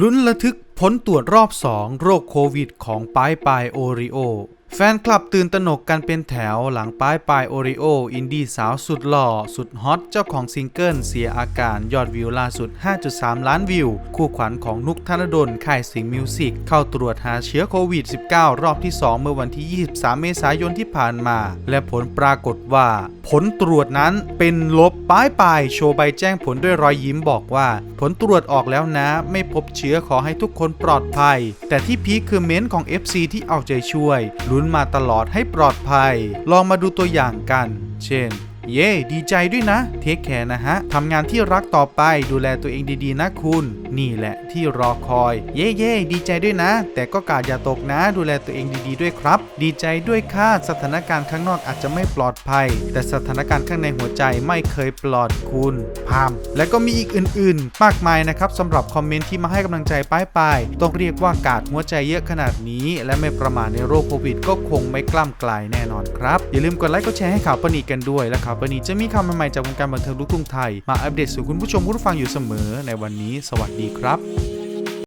ลุ้นระทึกผลตรวจรอบ2โรคโควิดของป้ายปายโอริโอ แฟนคลับตื่นตระหนกกันเป็นแถวหลังป้ายปายโอริโออินดี้สาวสุดหล่อ สุดฮอตเจ้าของซิงเกิลเสียอาการยอดวิวล่าสุด 5.3 ล้านวิว คู่ขวัญของนุกธนดลค่ายสิงมิวสิกเข้าตรวจหาเชื้อโควิด -19 รอบที่ 2 เมื่อวันที่ 23 เมษายนที่ผ่านมา และผลปรากฏว่า ผลตรวจนั้นเป็นลบป้ายปายโชว์ใบแจ้งผลด้วยรอยยิ้มบอกว่า ผลตรวจออกแล้วนะ ไม่พบเชื้อขอให้ทุกคนปลอดภัย แต่ที่พีคคือเม้นของ FC ที่เอาใจช่วยลุ้นมาตลอดให้ปลอดภัย ลองมาดูตัวอย่างกัน เช่น เย่ดีใจด้วยนะ เทคแคร์นะฮะทำงานที่รักต่อไปดูแลตัวเองดีๆ นะคุณ นี่แหละที่รอคอย เย่เย่ดีใจด้วยนะ แต่ก็กาดอย่าตกนะ ดูแลตัวเองดีๆด้วยครับ ดีใจด้วยค่ะสถานการณ์ข้างนอกอาจจะไม่ปลอดภัย แต่สถานการณ์ข้างในหัวใจไม่เคยปลอดคุณพาม และก็มีอีกอื่นๆ มากมายนะครับสำหรับคอมเมนต์ที่มาให้กำลังใจป้ายปต้องเรียกว่ากาดหัวใจเยอะขนาดนี้ และไม่ประมาทในโรคโควิด ก็คงไม่กล้ำกลายแน่นอนครับอย่าลืมกดไลค์กดแชร์ให้ข่าวปนีกันด้วยและข่าวปนีจะมีข่าวใหม่ๆจากวงการบันเทิงลูกทุ่งไทย มาอัปเดตสู่คุณผู้ชมผู้ฟังอยู่เสมอในวันนี้ สวัสดีครับ